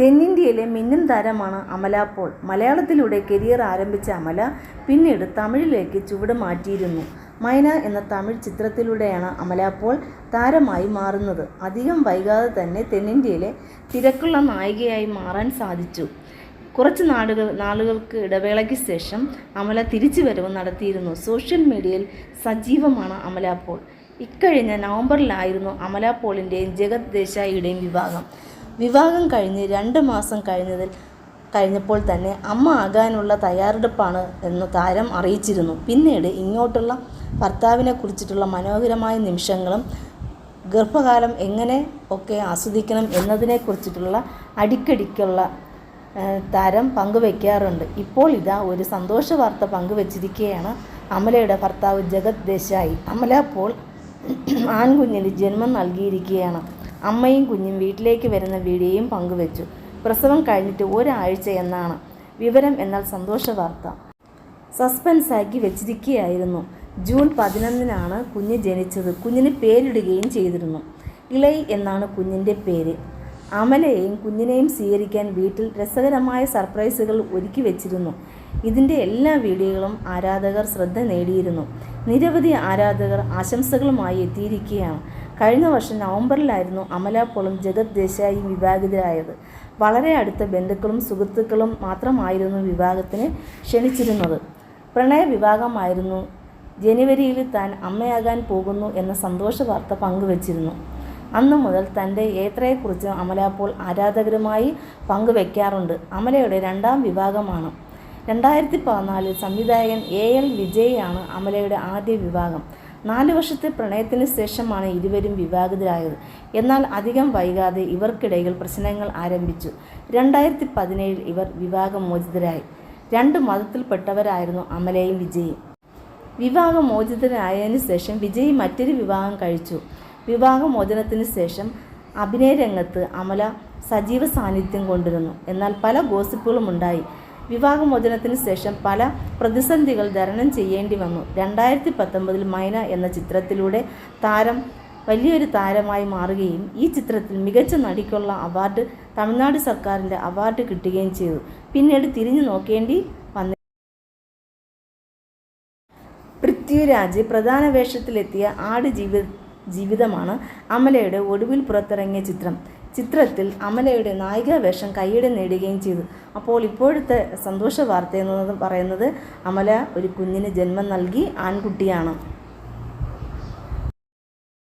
തെന്നിന്ത്യയിലെ മിന്നും താരമാണ് അമല പോൾ. മലയാളത്തിലൂടെ കരിയർ ആരംഭിച്ച അമല പിന്നീട് തമിഴിലേക്ക് ചുവട് മാറ്റിയിരുന്നു. മൈന എന്ന തമിഴ് ചിത്രത്തിലൂടെയാണ് അമല പോൾ താരമായി മാറുന്നത്. അധികം വൈകാതെ തന്നെ തെന്നിന്ത്യയിലെ തിരക്കുള്ള നായികയായി മാറാൻ സാധിച്ചു. കുറച്ച് നാടുകൾ നാളുകൾക്ക് ഇടവേളയ്ക്ക് ശേഷം അമല തിരിച്ചുവരവ് നടത്തിയിരുന്നു. സോഷ്യൽ മീഡിയയിൽ സജീവമാണ് അമല പോൾ. ഇക്കഴിഞ്ഞ നവംബറിലായിരുന്നു അമല പോളിന്റെയും ജഗത് ദേശായിയുടെയും വിവാഹം. വിവാഹം കഴിഞ്ഞ് രണ്ട് മാസം കഴിഞ്ഞതിൽ കഴിഞ്ഞപ്പോൾ തന്നെ അമ്മ ആകാനുള്ള തയ്യാറെടുപ്പാണ് എന്ന് താരം അറിയിച്ചിരുന്നു. പിന്നീട് ഇങ്ങോട്ടുള്ള ഭർത്താവിനെ കുറിച്ചിട്ടുള്ള മനോഹരമായ നിമിഷങ്ങളും ഗർഭകാലം എങ്ങനെ ഒക്കെ ആസ്വദിക്കണം എന്നതിനെക്കുറിച്ചിട്ടുള്ള അടിക്കടിക്കുള്ള താരം പങ്കുവയ്ക്കാറുണ്ട് ഇപ്പോൾ ഇതാ ഒരു സന്തോഷ വാർത്ത പങ്കുവച്ചിരിക്കുകയാണ് അമലയുടെ ഭർത്താവ് ജഗത് ദേശായി. അമല പോൾ ആൺകുഞ്ഞിന് ജന്മം നൽകിയിരിക്കുകയാണ്. അമ്മയും കുഞ്ഞും വീട്ടിലേക്ക് വരുന്ന വീഡിയോയും പങ്കുവച്ചു. പ്രസവം കഴിഞ്ഞിട്ട് ഒരാഴ്ച എന്നാണ്. വിവരം എന്നാൽ സന്തോഷ വാർത്ത. സസ്പെൻസാക്കി വെച്ചിരിക്കുകയായിരുന്നു. ജൂൺ പതിനൊന്നിനാണ് കുഞ്ഞ് ജനിച്ചത്. കുഞ്ഞിന് പേരിടുകയും ചെയ്തിരുന്നു. ഇളൈ എന്നാണ് കുഞ്ഞിന്റെ പേര്. അമലയെയും കുഞ്ഞിനെയും സ്വീകരിക്കാൻ വീട്ടിൽ രസകരമായ സർപ്രൈസുകൾ ഒരുക്കി വെച്ചിരുന്നു. ഇതിന്റെ എല്ലാ വീഡിയോകളും ആരാധകർ ശ്രദ്ധ നേടിയിരുന്നു. നിരവധി ആരാധകർ ആശംസകളുമായി എത്തിയിരിക്കുകയാണ്. കഴിഞ്ഞ വർഷം നവംബറിലായിരുന്നു അമല പോളും ജഗത് ദേശായി വിവാഹിതരായത്. വളരെ അടുത്ത ബന്ധുക്കളും സുഹൃത്തുക്കളും മാത്രമായിരുന്നു വിവാഹത്തിന് ക്ഷണിച്ചിരുന്നത്. പ്രണയ വിവാഹമായിരുന്നു. ജനുവരിയിൽ താൻ അമ്മയാകാൻ പോകുന്നു എന്ന സന്തോഷ വാർത്ത പങ്കുവച്ചിരുന്നു. അന്നു മുതൽ തന്റെ ഏത്രയെക്കുറിച്ച് അമല പോൾ ആരാധകരുമായി പങ്കുവെക്കാറുണ്ട്. അമലയുടെ രണ്ടാം വിഭാഗമാണ് രണ്ടായിരത്തി പതിനാലിൽ സംവിധായകൻ എ എൽ വിജയ് ആണ് അമലയുടെ ആദ്യ വിവാഹം. നാല് വർഷത്തെ പ്രണയത്തിന് ശേഷമാണ് ഇരുവരും വിവാഹിതരായത്. എന്നാൽ അധികം വൈകാതെ ഇവർക്കിടയിൽ പ്രശ്നങ്ങൾ ആരംഭിച്ചു. രണ്ടായിരത്തി പതിനേഴിൽ ഇവർ വിവാഹമോചിതരായി. രണ്ട് മതത്തിൽപ്പെട്ടവരായിരുന്നു അമലയും വിജയും. വിവാഹമോചിതനായതിനു ശേഷം വിജയ് മറ്റൊരു വിവാഹം കഴിച്ചു. വിവാഹമോചനത്തിന് ശേഷം അഭിനയ രംഗത്ത് അമല സജീവ സാന്നിധ്യം കൊണ്ടിരുന്നു. എന്നാൽ പല ഗോസിപ്പുകളും ഉണ്ടായി വിവാഹമോചനത്തിന് ശേഷം പല പ്രതിസന്ധികൾ തരണം ചെയ്യേണ്ടി വന്നു. രണ്ടായിരത്തി പത്തൊമ്പതിൽ മൈന എന്ന ചിത്രത്തിലൂടെ താരം വലിയൊരു താരമായി മാറുകയും ഈ ചിത്രത്തിൽ മികച്ച നടിക്കുള്ള അവാർഡ് തമിഴ്നാട് സർക്കാരിന്റെ അവാർഡ് കിട്ടുകയും ചെയ്തു. പിന്നീട് തിരിഞ്ഞു നോക്കേണ്ടി വന്നു പൃഥ്വിരാജ് പ്രധാന വേഷത്തിലെത്തിയ ആട് ജീവി ജീവിതമാണ്. അമലയുടെ ഒടുവിൽ പുറത്തിറങ്ങിയ ചിത്രം. ചിത്രത്തിൽ അമലയുടെ നായിക വേഷം കൈയ്യടി നേടുകയും ചെയ്തു. അപ്പോൾ ഇപ്പോഴത്തെ സന്തോഷ വാർത്ത എന്ന് പറയുന്നത് അമല ഒരു കുഞ്ഞിന് ജന്മം നൽകി ആൺകുട്ടിയാണ്.